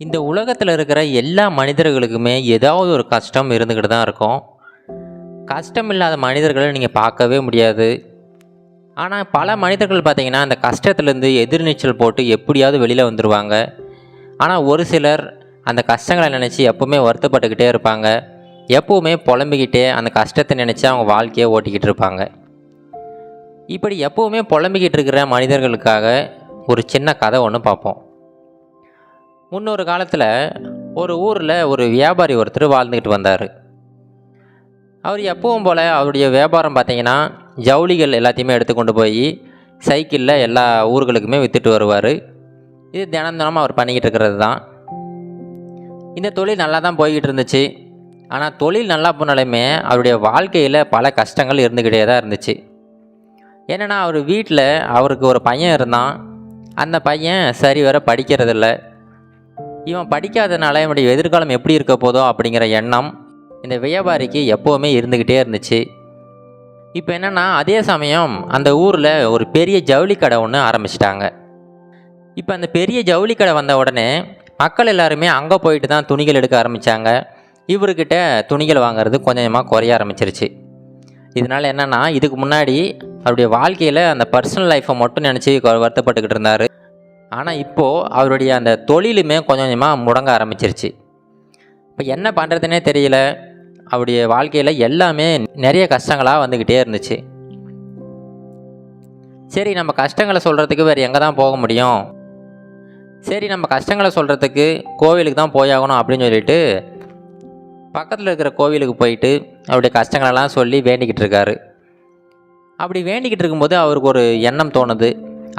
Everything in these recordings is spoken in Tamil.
இந்த உலகத்தில் இருக்கிற எல்லா மனிதர்களுக்குமே ஏதாவது ஒரு கஷ்டம் இருந்துக்கிட்டு தான் இருக்கும். கஷ்டம் இல்லாத மனிதர்களை நீங்கள் பார்க்கவே முடியாது. ஆனால் பல மனிதர்கள் பார்த்தீங்கன்னா அந்த கஷ்டத்துலேருந்து எதிர்நீச்சல் போட்டு எப்படியாவது வெளியில் வந்துடுவாங்க ஆனால் ஒரு சிலர் அந்த கஷ்டங்களை நினச்சி எப்பவுமே வருத்தப்பட்டுக்கிட்டே இருப்பாங்க. எப்போவுமே புலம்பிக்கிட்டே அந்த கஷ்டத்தை நினச்சி அவங்க வாழ்க்கையை ஓட்டிக்கிட்டு இருப்பாங்க. இப்படி எப்பவுமே புலம்பிக்கிட்டு இருக்கிற மனிதர்களுக்காக ஒரு சின்ன கதை ஒன்று பார்ப்போம். முன்னொரு காலத்தில் ஒரு ஊரில் ஒரு வியாபாரி ஒருத்தர் வாழ்ந்துக்கிட்டு வந்தார். அவர் எப்பவும் போல் அவருடைய வியாபாரம் பார்த்தீங்கன்னா ஜவுளிகள் எல்லாத்தையுமே எடுத்து கொண்டு போய் சைக்கிளில் எல்லா ஊர்களுக்குமே விற்றுட்டு வருவார். இது தினம் தினமும் அவர் பண்ணிக்கிட்டு இருக்கிறது தான். இந்த தொழில் நல்லா தான் போய்கிட்டு இருந்துச்சு. ஆனால் தொழில் நல்லா போனாலுமே அவருடைய வாழ்க்கையில் பல கஷ்டங்கள் இருந்துக்கிட்டே தான் இருந்துச்சு. என்னென்னா அவர் வீட்டில் அவருக்கு ஒரு பையன் இருந்தான். அந்த பையன் சரி வர படிக்கிறதில்ல. இவன் படிக்காதனால இவனுடைய எதிர்காலம் எப்படி இருக்க போதோ அப்படிங்கிற எண்ணம் இந்த வியாபாரிக்கு எப்போவுமே இருந்துக்கிட்டே இருந்துச்சு. இப்போ என்னென்னா அதே சமயம் அந்த ஊரில் ஒரு பெரிய ஜவுளி கடை ஒன்று ஆரம்பிச்சிட்டாங்க. இப்போ அந்த பெரிய ஜவுளி கடை வந்த உடனே மக்கள் எல்லாருமே அங்கே போயிட்டு தான் துணிகள் எடுக்க ஆரம்பித்தாங்க இவர்கிட்ட துணிகள் வாங்குறது கொஞ்சமாக குறைய ஆரம்பிச்சிருச்சு. இதனால் என்னென்னா இதுக்கு முன்னாடி அவருடைய வாழ்க்கையில் அந்த பர்சனல் லைஃப்பை மட்டும் நினச்சி வருத்தப்பட்டுக்கிட்டு இருந்தார். ஆனால் இப்போது அவருடைய அந்த தொழிலுமே கொஞ்சம் கொஞ்சமாக முடங்க ஆரம்பிச்சிருச்சு. இப்போ என்ன பண்ணுறதுனே தெரியல. அவருடைய வாழ்க்கையில் எல்லாமே நிறைய கஷ்டங்களாக வந்துக்கிட்டே இருந்துச்சு. சரி நம்ம கஷ்டங்களை சொல்கிறதுக்கு வேறு எங்கே தான் போக முடியும்? சரி நம்ம கஷ்டங்களை சொல்கிறதுக்கு கோவிலுக்கு தான் போயாகணும் அப்படின்னு சொல்லிட்டு பக்கத்தில் இருக்கிற கோவிலுக்கு போயிட்டு அவருடைய கஷ்டங்களெல்லாம் சொல்லி வேண்டிக்கிட்டு இருக்காரு. அப்படி வேண்டிக்கிட்டு இருக்கும்போது அவருக்கு ஒரு எண்ணம் தோணுது.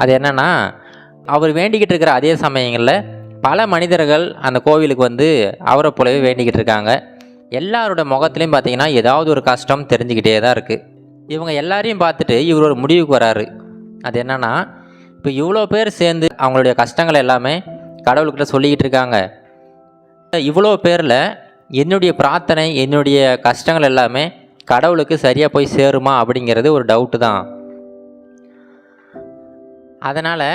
அது என்னென்னா அவர் வேண்டிக்கிட்டு இருக்கிற அதே சமயங்களில் பல மனிதர்கள் அந்த கோவிலுக்கு வந்து அவரை போலவே வேண்டிக்கிட்டு இருக்காங்க. எல்லாரோட முகத்துலையும் பார்த்தீங்கன்னா ஏதாவது ஒரு கஷ்டம் தெரிஞ்சுக்கிட்டே தான் இருக்குது இவங்க எல்லாரையும் பார்த்துட்டு இவர் ஒரு முடிவுக்கு வராரு. அது என்னென்னா இப்போ இவ்வளோ பேர் சேர்ந்து அவங்களுடைய கஷ்டங்கள் எல்லாமே கடவுள்கிட்ட சொல்லிக்கிட்டு இருக்காங்க. இவ்வளோ பேரில் என்னுடைய பிரார்த்தனை என்னுடைய கஷ்டங்கள் எல்லாமே கடவுளுக்கு சரியாக போய் சேருமா அப்படிங்கிறது ஒரு டவுட்டு தான். அதனால்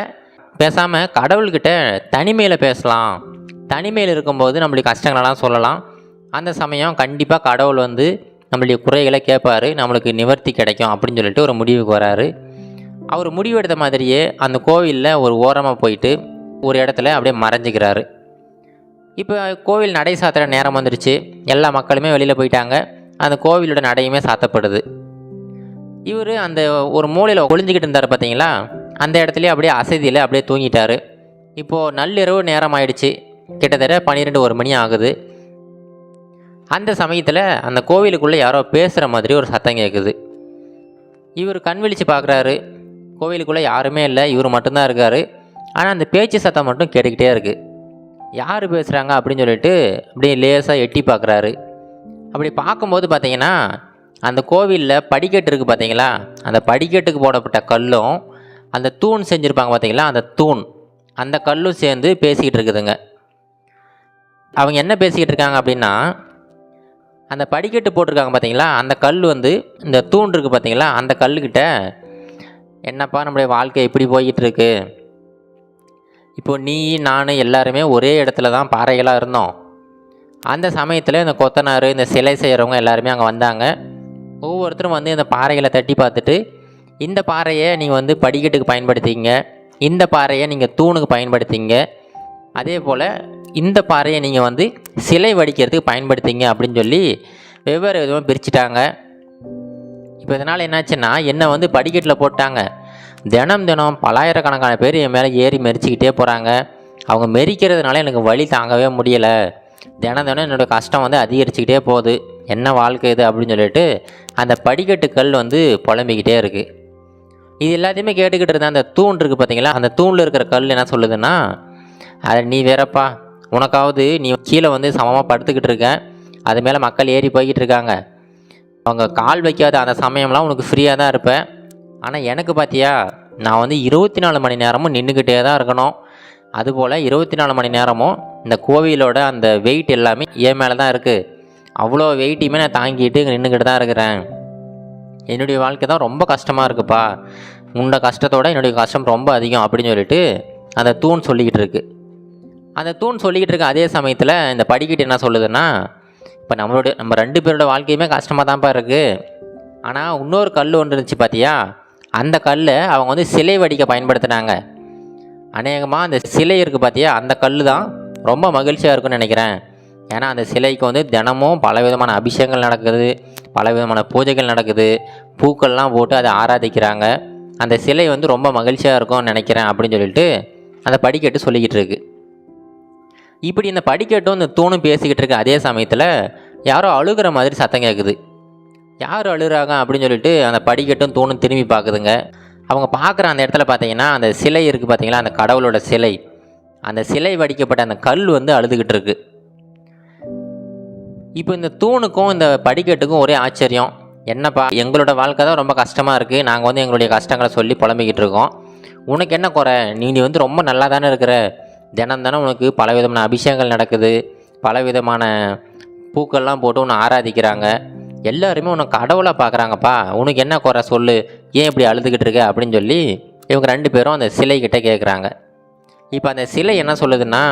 பேசாமல் கடவுள்கிட்ட தனிமையில் பேசலாம். தனிமையில் இருக்கும்போது நம்மளுடைய கஷ்டங்களெல்லாம் சொல்லலாம். அந்த சமயம் கண்டிப்பாக கடவுள் வந்து நம்மளுடைய குறைகளை கேட்பார். நம்மளுக்கு நிவர்த்தி கிடைக்கும் அப்படின்னு சொல்லிட்டு ஒரு முடிவுக்கு வராரு. அவர் முடிவெடுத்த மாதிரியே அந்த கோவிலில் ஒரு ஓரமாக போயிட்டு ஒரு இடத்துல அப்படியே மறைஞ்சிக்கிறாரு. இப்போ கோவில் நடை சாத்துகிற நேரம் வந்துருச்சு. எல்லா மக்களுமே வெளியில் போயிட்டாங்க. அந்த கோவிலோட நடையுமே சாத்தப்படுது. இவர் அந்த ஒரு மூலையில் ஒளிஞ்சிக்கிட்டு இருந்தார் பார்த்தீங்களா அந்த இடத்துலையே அப்படியே அசதியில் அப்படியே தூங்கிட்டார். இப்போது நள்ளிரவு நேரம் ஆயிடுச்சு கிட்டத்தட்ட பன்னிரெண்டு ஒரு மணி ஆகுது. அந்த சமயத்தில் அந்த கோவிலுக்குள்ளே யாரோ பேசுகிற மாதிரி ஒரு சத்தம் கேட்குது இவர் கண் விழித்து பார்க்குறாரு கோவிலுக்குள்ளே யாருமே இல்லை. இவர் மட்டும்தான் இருக்கார். ஆனால் அந்த பேச்சு சத்தம் மட்டும் கேட்டுக்கிட்டே இருக்குது யார் பேசுகிறாங்க அப்படின்னு சொல்லிட்டு அப்படியே லேசாக எட்டி பார்க்குறாரு அப்படி பார்க்கும்போது பார்த்தீங்கன்னா அந்த கோவிலில் படிக்கட்டு இருக்குது பார்த்தீங்களா அந்த படிக்கட்டுக்கு போடப்பட்ட கல்லும் அந்த தூண் செஞ்சுருப்பாங்க பார்த்தீங்களா அந்த தூண். அந்த கல்லும் சேர்ந்து பேசிக்கிட்டு இருக்குதுங்க. அவங்க என்ன பேசிக்கிட்டு இருக்காங்க அப்படின்னா அந்த படிக்கட்டு போட்டிருக்காங்க பார்த்தீங்களா அந்த கல் வந்து இந்த தூண் இருக்குது பார்த்தீங்களா அந்த கல்லுக்கிட்ட என்னப்பா நம்முடைய வாழ்க்கை இப்படி போய்கிட்டு இருக்கு இப்போ நீ நான் எல்லாருமே ஒரே இடத்துல தான் பாறைகளாக இருந்தோம். அந்த சமயத்தில் இந்த கொத்தனார் இந்த சிலை செய்கிறவங்க எல்லாருமே அங்கே வந்தாங்க. ஒவ்வொருத்தரும் வந்து இந்த பாறைகளை தட்டி பார்த்துட்டு இந்த பாறையை நீங்கள் வந்து படிக்கட்டுக்கு பயன்படுத்திங்க இந்த பாறையை நீங்கள் தூணுக்கு பயன்படுத்திங்க அதே போல் இந்த பாறையை நீங்கள் வந்து சிலை வடிக்கிறதுக்கு பயன்படுத்திங்க அப்படின்னு சொல்லி வெவ்வேறு விதமாக பிரிச்சுட்டாங்க. இப்போ இதனால் என்னாச்சுன்னா என்னை வந்து படிக்கட்டில் போட்டாங்க. தினம் தினம் பலாயிரக்கணக்கான பேர் என் மேலே ஏறி மெரிச்சிக்கிட்டே போகிறாங்க அவங்க மெரிக்கிறதுனால எனக்கு வழி தாங்கவே முடியலை. தினம் தினம் என்னோடய கஷ்டம் வந்து அதிகரிச்சுக்கிட்டே போகுது. என்ன வாழ்க்கை இது அப்படின்னு சொல்லிட்டு அந்த படிக்கட்டு கல் வந்து புலம்பிக்கிட்டே இருக்குது இது எல்லாத்தையுமே கேட்டுக்கிட்டு இருந்த அந்த தூண் இருக்குது பார்த்தீங்களா அந்த தூணில் இருக்கிற கல் என்ன சொல்லுதுன்னா அது நீ வேறப்பா. உனக்காவது நீ கீழே வந்து சமமாக படுத்துக்கிட்டு இருக்க. அது மேலே மக்கள் ஏறி போய்கிட்டு இருக்காங்க. அவங்க கால் வைக்காத அந்த சமயம்லாம் உனக்கு ஃப்ரீயாக தான் இருப்பேன். ஆனால் எனக்கு பார்த்தியா நான் வந்து இருபத்தி நாலு மணி நேரமும் நின்றுக்கிட்டே தான் இருக்கணும். அதுபோல் இருபத்தி நாலு மணி நேரமும் இந்த கோவிலோட அந்த வெயிட் எல்லாமே என் மேலே தான் இருக்குது அவ்வளோ வெயிட்டையுமே நான் தாங்கிட்டு இங்கே நின்றுக்கிட்டு தான் இருக்கிறேன். என்னுடைய வாழ்க்கை தான் ரொம்ப கஷ்டமாக இருக்குப்பா. உன்னோட கஷ்டத்தோட என்னுடைய கஷ்டம் ரொம்ப அதிகம் அப்படின்னு சொல்லிட்டு அந்த தூண் சொல்லிக்கிட்டு இருக்கு. அந்த தூண் சொல்லிக்கிட்டு இருக்க அதே சமயத்தில் இந்த படிக்கட்டு என்ன சொல்லுதுன்னா இப்போ நம்மளுடைய நம்ம ரெண்டு பேரோட வாழ்க்கையுமே கஷ்டமாக தான்ப்பா இருக்குது ஆனால் இன்னொரு கல் ஒன்று இருந்துச்சு பார்த்தியா அந்த கல்லை அவங்க வந்து சிலை வடிக்க பயன்படுத்தினாங்க. அநேகமாக அந்த சிலை இருக்குது பார்த்தியா அந்த கல் தான் ரொம்ப மகிழ்ச்சியாக இருக்கும்னு நினைக்கிறேன். ஏன்னா அந்த சிலைக்கு வந்து தினமும் பல விதமான அபிஷேகங்கள் நடக்குது. பல விதமான பூஜைகள் நடக்குது. பூக்கள்லாம் போட்டு அதை ஆராதிக்கிறாங்க. அந்த சிலை வந்து ரொம்ப மகிழ்ச்சியாக இருக்கும்னு நினைக்கிறேன் அப்படின்னு சொல்லிட்டு அந்த படிக்கட்டு சொல்லிக்கிட்டு இருக்கு. இப்படி இந்த படிக்கட்டும் இந்த தூணும் பேசிக்கிட்டு இருக்க அதே சமயத்தில் யாரோ அழுகிற மாதிரி சத்தம் கேட்குது யார் அழுகிறாங்க அப்படின்னு சொல்லிட்டு அந்த படிக்கட்டும் தூணும் திரும்பி பார்க்குதுங்க அவங்க பார்க்குற அந்த இடத்துல பார்த்தீங்கன்னா அந்த சிலை இருக்குது பார்த்தீங்களா அந்த கடவுளோட சிலை. அந்த சிலை வடிக்கப்பட்ட அந்த கல் வந்து அழுதுகிட்டு இருக்குது இப்போ இந்த தூணுக்கும் இந்த படிக்கட்டுக்கும் ஒரே ஆச்சரியம். என்னப்பா எங்களோட வாழ்க்கை தான் ரொம்ப கஷ்டமாக இருக்குது நாங்கள் வந்து எங்களுடைய கஷ்டங்களை சொல்லி புலம்பிக்கிட்டு இருக்கோம். உனக்கு என்ன குறை? நீ நீ வந்து ரொம்ப நல்லா தானே இருக்கிற. தினம் தினம் உனக்கு பலவிதமான அபிஷேகங்கள் நடக்குது. பலவிதமான பூக்கள்லாம் போட்டு உன்னை ஆராதிக்கிறாங்க. எல்லாருமே உன்னை கடவுளாக பார்க்குறாங்கப்பா உனக்கு என்ன குறை சொல்லு? ஏன் இப்படி அழுதுகிட்டு இருக்க? அப்படின்னு சொல்லி இவங்க ரெண்டு பேரும் அந்த சிலைக்கிட்ட கேட்குறாங்க இப்போ அந்த சிலை என்ன சொல்லுதுன்னா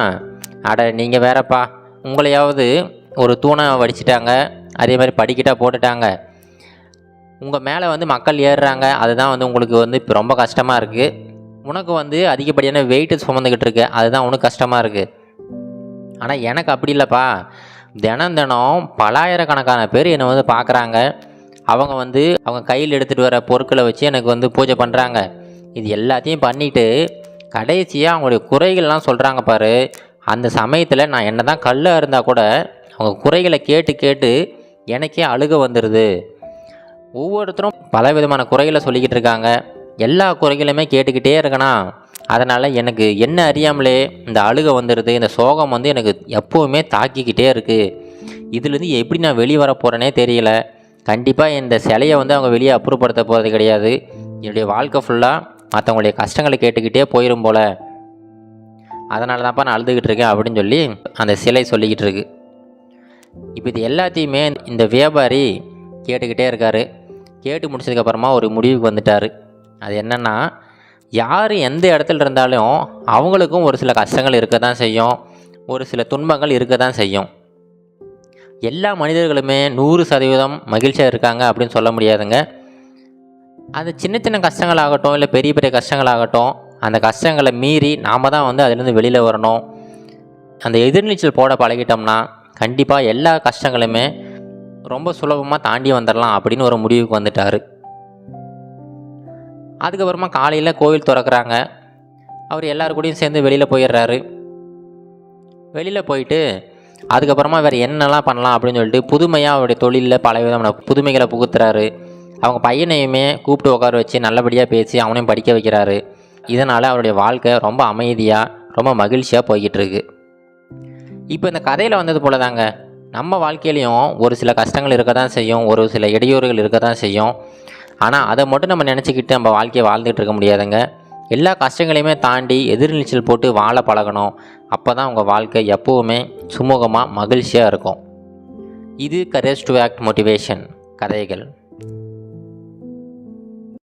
அட நீங்கள் வேறப்பா உங்களையாவது ஒரு தூணை வடிச்சிட்டாங்க. அதே மாதிரி படிக்கிட்டா போட்டுட்டாங்க. உங்கள் மேலே வந்து மக்கள் ஏறுறாங்க. அதுதான் வந்து உங்களுக்கு வந்து இப்போ ரொம்ப கஷ்டமாக இருக்குது உனக்கு வந்து அதிகப்படியான வெயிட்டு சுமந்துக்கிட்டு இருக்கு. அதுதான் உனக்கு கஷ்டமாக இருக்குது ஆனால் எனக்கு அப்படி இல்லைப்பா. தினம் தினம் பலாயிரக்கணக்கான பேர் என்னை வந்து பார்க்குறாங்க அவங்க வந்து அவங்க கையில் எடுத்துகிட்டு வர பொருட்களை வச்சு எனக்கு வந்து பூஜை பண்ணுறாங்க இது எல்லாத்தையும் பண்ணிவிட்டு கடைசியாக அவங்களுடைய குறைகள்லாம் சொல்கிறாங்க பாரு. அந்த சமயத்தில் நான் என்ன தான் கல்லாக இருந்தால் கூட அவங்க குறைகளை கேட்டு கேட்டு எனக்கே அழுக வந்துடுது ஒவ்வொருத்தரும் பல விதமான குறைகளை சொல்லிக்கிட்டு இருக்காங்க. எல்லா குறைகளுமே கேட்டுக்கிட்டே இருக்கனா அதனால் எனக்கு என்ன அறியாமலே இந்த அழுக வந்துடுது இந்த சோகம் வந்து எனக்கு எப்போவுமே தாக்கிக்கிட்டே இருக்குது இதுலேருந்து எப்படி நான் வெளியே வர போகிறேனே தெரியல. கண்டிப்பாக இந்த சிலையை வந்து அவங்க வெளியே அப்புறப்படுத்த போகிறது கிடையாது. என்னுடைய வாழ்க்கை ஃபுல்லாக மற்றவங்களுடைய கஷ்டங்களை கேட்டுக்கிட்டே போயிடும் போல். அதனால தான்ப்பா நான் அழுதுகிட்டு இருக்கேன் அப்படின்னு சொல்லி அந்த சிலை சொல்லிக்கிட்டு இருக்கு இப்போ இது எல்லாத்தையுமே இந்த வியாபாரி கேட்டுக்கிட்டே இருக்காரு. கேட்டு முடிச்சதுக்கப்புறமா ஒரு முடிவுக்கு வந்துட்டார். அது என்னென்னா யார் எந்த இடத்துல இருந்தாலும் அவங்களுக்கும் ஒரு சில கஷ்டங்கள் இருக்க தான் செய்யும். ஒரு சில துன்பங்கள் இருக்க தான் செய்யும். எல்லா மனிதர்களுமே நூறு சதவீதம் மகிழ்ச்சியாக இருக்காங்க அப்படின்னு சொல்ல முடியாதுங்க. அது சின்ன சின்ன கஷ்டங்களாகட்டும் இல்லை பெரிய பெரிய கஷ்டங்களாகட்டும் அந்த கஷ்டங்களை மீறி நாம் தான் வந்து அதுலேருந்து வெளியில் வரணும். அந்த எதிர்நீச்சல் போட பழகிட்டோம்னா கண்டிப்பாக எல்லா கஷ்டங்களுமே ரொம்ப சுலபமாக தாண்டி வந்துடலாம் அப்படின்னு ஒரு முடிவுக்கு வந்துட்டார். அதுக்கப்புறமா காலையில் கோவில் திறக்கிறாங்க. அவர் எல்லாரு கூடயும் சேர்ந்து வெளியில் போயிடுறாரு. வெளியில் போயிட்டு அதுக்கப்புறமா வேறு என்னெல்லாம் பண்ணலாம் அப்படின்னு சொல்லிட்டு புதுமையாக அவருடைய தொழிலில் பல விதமான புதுமைகளை புகுத்துறாரு. அவங்க பையனையுமே கூப்பிட்டு உட்கார வச்சு நல்லபடியாக பேசி அவனையும் படிக்க வைக்கிறாரு. இதனால் அவருடைய வாழ்க்கை ரொம்ப அமைதியாக ரொம்ப மகிழ்ச்சியாக போய்கிட்டு இருக்கு இப்போ இந்த கதையில் வந்தது போல தாங்க நம்ம வாழ்க்கையிலையும் ஒரு சில கஷ்டங்கள் இருக்க தான் செய்யும் ஒரு சில இடையூறுகள் இருக்க தான் செய்யும். ஆனால் அதை மட்டும் நம்ம நினச்சிக்கிட்டு நம்ம வாழ்க்கையை வாழ்ந்துகிட்டு இருக்க முடியாதுங்க. எல்லா கஷ்டங்களையுமே தாண்டி எதிர்நீச்சல் போட்டு வாழ பழகணும். அப்போ தான் உங்கள் வாழ்க்கை எப்போவுமே சுமூகமாக மகிழ்ச்சியாக இருக்கும். இது கரேஜ் டு ஆக்ட் மோட்டிவேஷன் கதைகள்.